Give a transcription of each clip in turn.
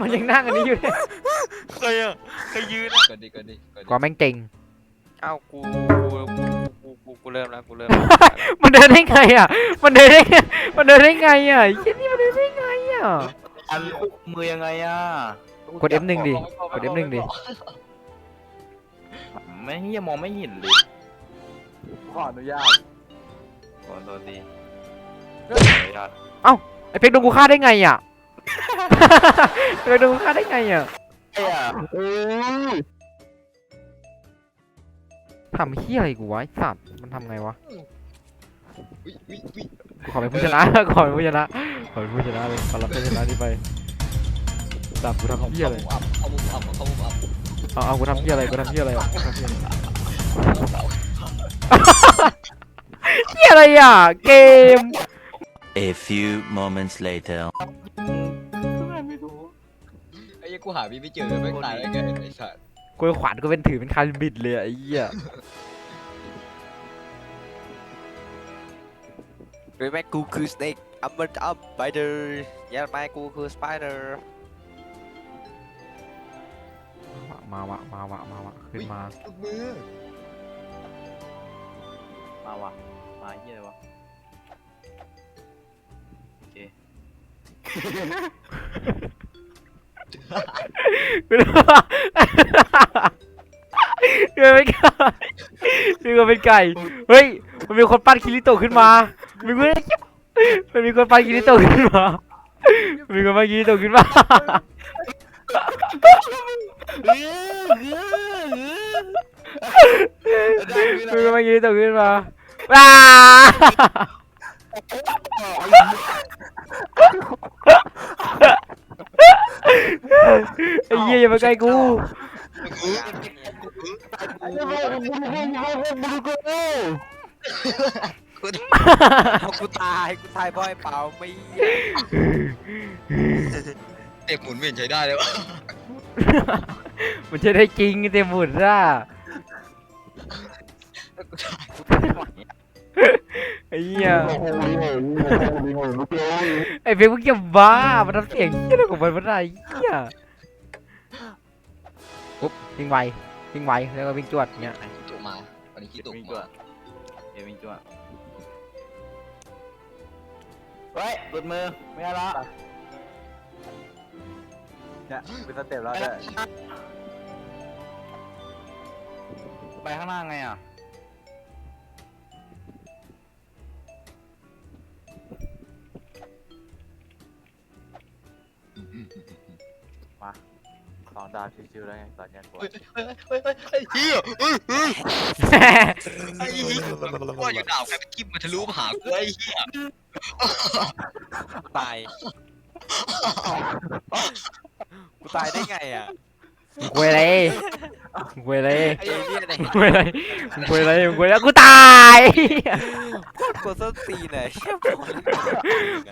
มันยังนั่งอันนี้อยู่เลยใครอะใครยืนอะกดดิกดดิกดดิกว่าแม่งเจ๋งเอ้ากูกูกูกูเริ่มแล้วกูเริ่มมันเดินได้ไงอะ มันเดินได้มันเดินได้ไงอะไอ้เหี้ยนี่มันเดินได้ไงอะ อันมือยังไงอะกด F1 ดิ กด F1 ดิ ไม่เฮียมองไม่เห็นเลยขออนุญาตขอโทษดียอดไอ้เป๊กโดนกูฆ่าได้ไงอะ ไอ้เป๊กโดนกูฆ่าได้ไงอะเอ้ยเอ้ยทำเฮี้ยอะไรกูวะไอ้สัตว์มันทำไงวะวิวิวิกูขอเป็นผู้ชนะ ขอเป็นผู้ชนะขอเป็นผู้ชนะเลยขอรับผู้ชนะนี่ไปสัตว์กูทำเฮี้ยอะไรเขาบุกอัพเขาบุกอัพเอาเอากูทำเฮี้ยอะไรกูทำเฮี้ยอะไรกูทำเฮี้ยอะไรเฮี้ยอะไรอะเกม A few moments later. ไอ้ยังกูหาพี่ไม่เจอไม่ตายได้ไงไอ้สัตว์กูขวานกูเป็นถือเป็นคาริบิดเลยอะไอ้เหี้ยเฮ้ยแม่งกูคือสเน็กอัมเบอร์อัพไปเดอร์ยัดไปกูคือสไปเดอร์มาวะมาวะมาวะขึ้นมาลูกมือมาวะมาเฮียวะโอเค กูรู้ว่ากูเป็นไก่กูเป็นไก่ เฮ้ย มันมีคนปั้นคิริโตขึ้นมา มีคนมันมีคนปั้นคิริโตขึ้นมา มีคนปั้นคิริโตขึ้นมามีคนปั้นคิริโตขึ้นมาว้า ไอ้เหี้ยอย่ามาใกล้กูเอากูตายกูตายบ่อยเปล่าไม่เตะหมุนไม่เห็นใช้ได้เลยวะมันจะได้จริงเต็มหมดอะไอ้ เหี้ยไอ้เพ็กมึงจะบ้ามันทำเสียงเหี้ยอะไรของมันวะเนี่ยไอ้เหี้ยปุ๊บวิ่งไววิ่งไวแล้วก็วิ่งจวดอย่างเงี้ยจุกมาวันนี้คิดตุกมาเอวิงจั่วเฮ้ยหลุดมือไม่เอาละเนี่ยเป็นสเต็ปแล้วด้วยไปข้างหน้าไงอะ สองดาวชิวๆแล้วไงตอนเนี้ยกูเฮ้ยเฮ้ยเฮ้ยเฮ้ยเฮียเฮ้ยเฮ้ยไอ้เหี้ยว่าอยู่ดาวใครไปกิ้มมาทะลุมาหากูไอ้เหี้ยตายกูตายได้ไงอะมึง คุยอะไรมึงคุยอะไรไอ้เนี่ยไหนมึงคุยอะไรมึงคุยอะไรมึงคุยอะไรกูตาย โคตรกดส้นตีนเลยเชี่ย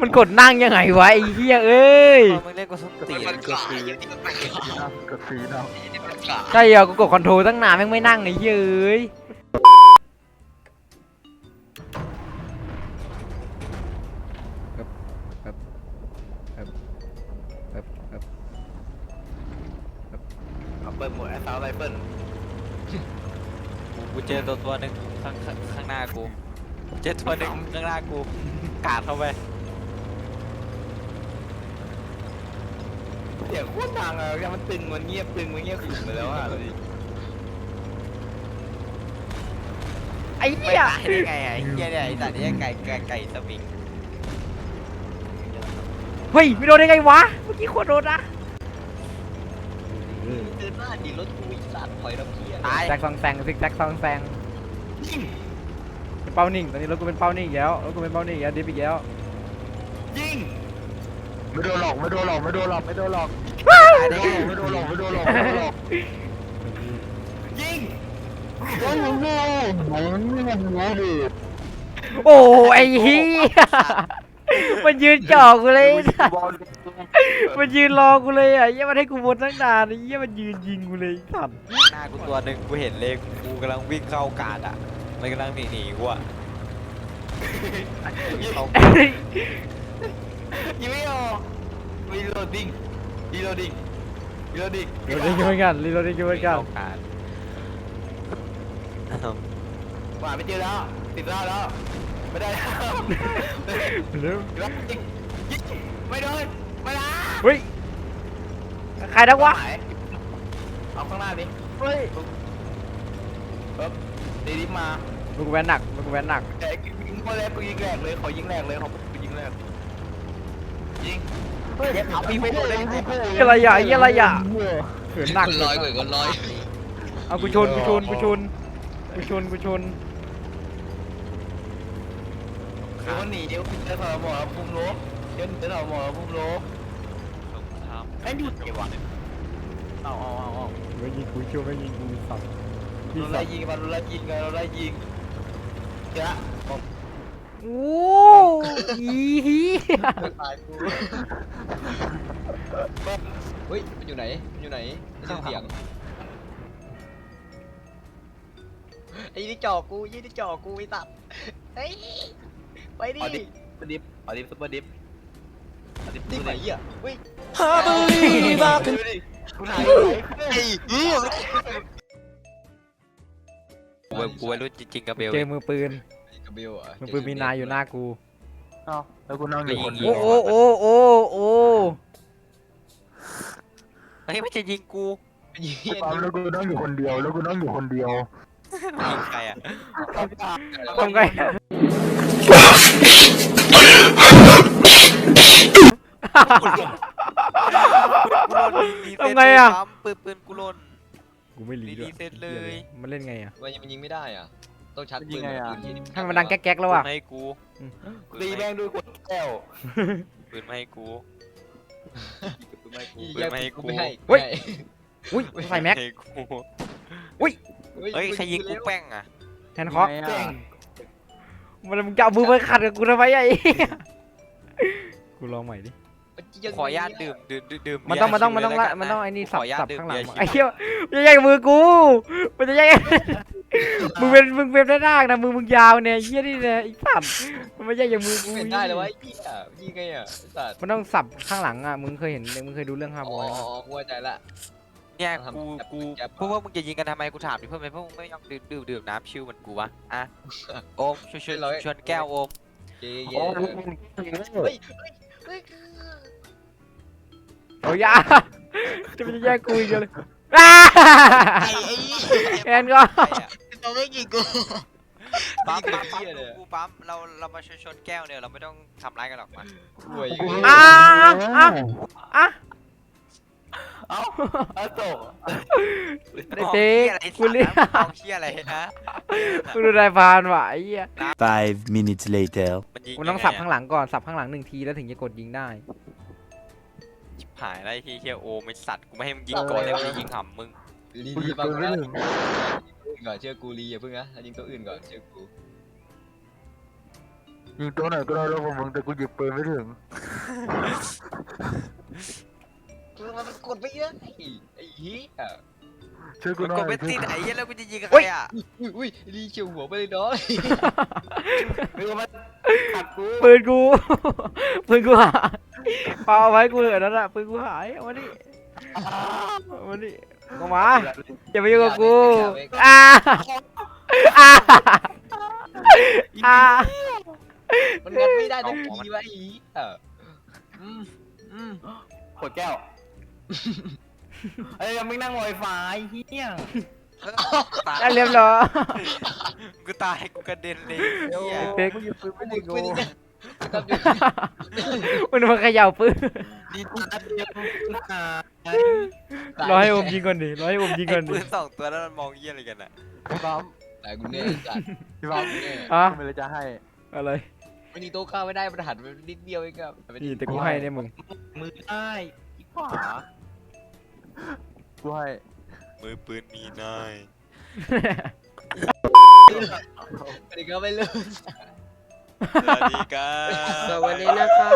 มันกดนั่งยังไงวะไอ้เหี้ยเอ้ยมึงเล่นกดส้นตีนมันขาดอย่างนี้มันขาดนะกดซีเนาะอย่างนี้มันขาดใช่เหรอกูกดคอนโทรลตั้งนานแม่งไม่นั่งไอ้เหี้ยเอ้ยครับครับครับครับเอาเปิดหมดแอสซาวไรเฟิลกูกูเจอตัวตัวหนึ่งข้างข้างข้างหน้ากู เจอตัวหนึ่งข้างหน้ากู กาดเข้าไปเสียงโคตรดังอะมันตึงมันเงียบตึงมันเงียบขึ้นไปแล้วอะไอ้ไม่เหี้ยตายได้ไงอะไอ้เหี้ยเนี่ยไอ้สัตว์เนี่ยไก่ไก่ไก่สวิงเฮ้ยไม่โดนได้ไงวะเมื่อกี้โคตรโดนนะ เดินหน้าดีรถกูอีสัตว์ถอยน้ำเพี้ยตายแซกซองแซงซิกแซกซองแซงเป็นเป้านิ่งตอนนี้รถกูเป็นเป้านิ่งอีกแล้วรถกูเป็นเป้านิ่งอีกแล้วดิฟอีกแล้วยิงไม่โดนหลอกไม่โดนหลอกไม่โดนหลอกไม่โดนหลอกตายได้ไงไม่โดนหลอกไม่โดนหลอกไม่โดนหลอกยิงโอ้ยโง่มันไม่มันโง่ดิโอ้ไอ้เหี้ย มันยืนจ่อกูเลยบอลมันยืนรอกูเลยอะเหี้ยมันให้กูวนตั้งนานไอ้เหี้ยมันยืนยิงกูเลยไอ้สัตว์หน้ากูตัวหนึ่งกูเห็นเลยกูกำลังวิ่งเข้ากาดอะมันกำลังหนีหนีกูอะวิ่งเข้ายิงไม่ออกรีโหลดดิ้งดีโรดิกดีโรดิกรีโหลดดิ้งเหมือนกันรีโหลดดิ้งเหมือนกันโอกาสหาไม่เจอแล้วติดแล้วแล้ว ไม่ได้แล้วเร็วรับยิงยิงไม่โดนไม่ได้เฮ้ยใครนักวะเอาข้างหน้าดิเฮ้ยปึ๊บดีดิฟมามึงแวนหนักมึงแวนหนักแต่ยิงคนแรกกูยิงแรกเลยขอยิงแรกเลยขอกูยิงแรกยิงเฮ้ยเอาปีไม่ได้เลยเหี้ยอะไรอะเหี้ยอะไรอะเขินหนักคนลอยกว่าคนลอยเอากูชนกูชนกูชนกูชนกูชน เดี๋ยวหนีเดี๋ยวเดี๋ยวถอดหมอพุ่มโลบเดี๋ยวเดี๋ยวถอดหมอพุ่มโลบสงครามไอ้หยุดเดี๋ยววะเอาเอาเอาเอาไม่ยิงกูช่วยไม่ยิงกูสับเราไล่ยิงมันเราไล่ยิงกันเราไล่ยิงเดี๋ยวผมโอ้อีเหี้ยตายกูเฮ้ยมันอยู่ไหนมันอยู่ไหนไม่ใช่เสียงไอ้นี่จอกูยี่นี่จอกูไอ้ตัดเฮ้ย ไปดิเอาดิซุปเปอร์ดิฟเอาดิซุปเปอร์ดิฟเอาดินี่ไหนอะเฮ้ยดูดิกูถ่ายกูถ่ายไอ้เหี้ยกูเป็นกูวัยรุ่นจริงๆกับเบลเจอมือปืน กับเบลอะมือปืนมีนายอยู่หน้ากูเอาแล้วกูนั่งอไปยู่ยิคงนยิเดียงวโอ้โอ้โอ้โอ้เฮ้ยมันจะยิงกูยิงเหี้ยปั๊มแล้วกูนั่งอยู่คนเดียว แล้วกูนั่งอยู่คนเดียว ยิงใครอะ ทำไง กูหล่นรีเซ็ตทำไงอะปั๊มปืนปืนกูหล่นกูไม่รีด้วยรีเซ็ตเลย มันเล่นไงอะ มันยังมันยิงไม่ได้อะ ต้องชัดปืนปืนที่ให้มันดังแก๊กๆแล้วปืนอะ มาให้กูปืนตีมาแม่ให้งด้วยกดแก้วปืนมาให้กูปืนไม่กูปืนไม่ให้กูไม่ให้เฮ้ย อุ้ยใส่แม็ก ให้กูอุ้ย เฮ้ยใครยิงกูแป้งอะแฮนด์คอก มันมึงจะเอามือไปขัดกับกูทำไมไอ้เหี้ยกูลองใหม่ดิ ขออนุญาตดื่มดื่มดื่มดื่มมันต้องเบีมันต้องยร์มันต้องชิวเลยมันแล้วกัะต้องไอ้นี่กูสับขออนุญาตสับดื่มข้างหลังเบียร์ไอ้ชิวเหี้ยมันจะแย่งมือกู มันจะแย่งมึงเป็นมึงเป็นได้ด้ากนะมือมึงยาวเนี่ยไอ้เหี้ยนี่เนี่ยไอ้สัตว์มันไม่ใช่อย่างมือกูเป็นได้เลยวะไอ้เหี้ยยิงไงอะไอ้สัตว์มันต้องสับข้างหลังอะมึงเคยเห็นมึงเคยดูเรื่องฮาร์บอ๋ออยกูเข้าใจละ เนี่ยทำกูแบบกูแก๊ปพวกว่ามึงจะยิงกันทำไมกูถามดิเพื่อนไหมพวกมึงไม่ยอมดื่มดื่มดื่มน้ำชิวเหมือนกูวะ อะ โอมชวนชวนชวนแก้วโอม เย้เย้เฮ้ยเฮ้ยโอ้ยาจะมันจะแย่งกูอีกเลยอ้าไอ้ไอ้แอนก็ใครอะเราไม่ยิงกูปั๊มนี่ปั๊มคือปั๊มเหี้ยเลยอะกูปั๊มเราเรามาชวนชวนแก้วเนี่ยเราไม่ต้องทำร้ายกันหรอกมาห่วยอ้าอะอะ เอ้าเอาตกเด็กกูกูเรีเรียยกกมองเชี่ยอะไรฮะกูดูนายพรานว่ะไอ้เหี้ย Five minutes later. มันยิงกูต้องสับข้างหลังก่อนสับข้างหลังหนึ่งทีแล้วถึงจะกดยิงได้ ชิบหายแล้วไอ้เฮียโอไม่สัตว์กูไม่ให้มึงยิงก่อนเลยกูจะยิงหำมึงลีลีฟังกูนะก่อนเชื่อกูลีอย่าเพิ่งนะยิงตัวอื่นก่อนเชื่อกูยิงตัวไหนก็ได้แล้วผมมึงแต่กูหยิบปืนไม่ถึง มันกดไปเยอะไอ้ไอ้เหี้ยช่วยกูหน่กอดยเป็นติดไอ้เฮียแล้วกูจะยิงกับใครอะอุ้ยอุ้ยลีเฉียวหัวไปเลยน้องมึงมาขัดกูปืนกูปืนกูหายเอาไว้กูเหอะนั่นแหละปืนกูหายเอามาดิเอามาดิเอามาอย่าไปยุ่งกับกูอ่าอ่าอ่ามันงัดไม่ได้ทันทีวะไอ้เหี้ยอืมอืมกดแก้ว เอ้ยยังไม่นั่งลอยฟ้าไอ้เฮียตายได้เรียบร้อยกูตายกูกระเด็นเลยเฮียเป๊กมึงปืนปืนครับอยู่มันมาเขย่าปืนดีตาเดียวกูหายรอให้อมยิงก่อนดิรอให้อมยิงก่ไอ้อนดิปืนสองตัวแล้วมันมองเฮียอะไรกันอะแต่กูเนี่ยจัดพี่บ้าเนี่ยอะไม่เลยจะให้อะไรมันยิงโต๊ะข้าวไม่ได้มันหันไปนิดเดียวเองครับนี่แต่กูให้เนี่ยมึงมือได้อีกขวา กูให้มือปืนมีนายอันนี้ก็ไม่รู้สวัสดีครับสวัสดีนะครับ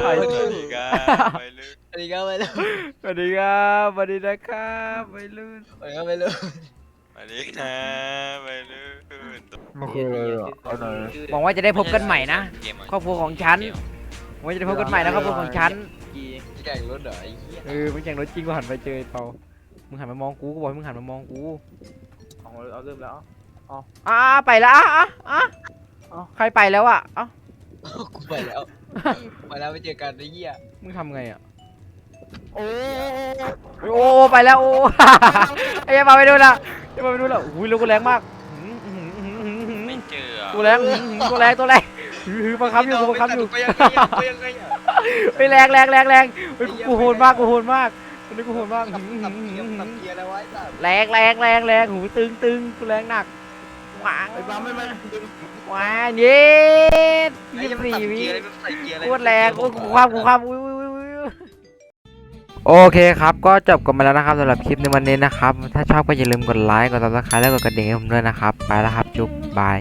สวัสดีครับสวัสดีครับไปลึกอันนี้ก็ไม่รู้สวัสดีครับสวัสดีนะครับวัยรุ่นอันนี้ก็ไม่รู้สวัสดีครับไปลึกมันคืออะไรอะเอาหน่อยหวังว่าจะได้พบกันใหม่นะเกมอะครอบครัวของฉันหวังว่าจะได้พบกันใหม่นะครอบครัวของฉันกี แข่งรถเหรอไอ้เหี้ยเออมึงแข่งรถจริงกูหันไปเจอไอ้เปามึงหันมามองกูกูบอกให้มึงหันมามองกูเอาเอาเริ่มแล้ว อ่าไปแล้วอะอะอะอะใครไปแล้วอะเอ้ากูไปแล้วไปแล้วไปเจอกันไอ้เหี้ยมึงทำไงอะโอ้โอ้ไปแล้วโอ้ ไอ้ยังมาไปดูละยังมาไปดูละอุ้ยลูกกูแรงมากหืมหืมหืมหืมหืมไม่เจออะตัวแรงหืมหืมตัวแรงตัวแรง หืมหืมบังคับอยู่บังคับอยู่ไปยังไงอะไปยังไงอะไปแรงแรงแรงแรงเฮ้ยกูโหดมากกูโหดมากวันนี้กูโหดมากตับตับเกียร์ตับเกียร์อะไรไว้สัตว์แรงแรงแรงแรงหูตึงตึงกูแรงหนักหวางไอ้บ้าไม่ไม่หวางเย็ดยี่ยัสิงบมันสี่ตับวิเกียร์อะไรมันใส่เกียร์อะไรโคตรแรงโอ้ยกูความกูความอุ้ยโอเคครับ ก็จบกันมาแล้วนะครับสำหรับคลิปในวันนี้นะครับ ถ้าชอบก็อย่าลืมกดไลค์ กด subscribe แล้วกดกระดิ่งให้ผมด้วยนะครับ ไปแล้วครับ จุ๊บบาย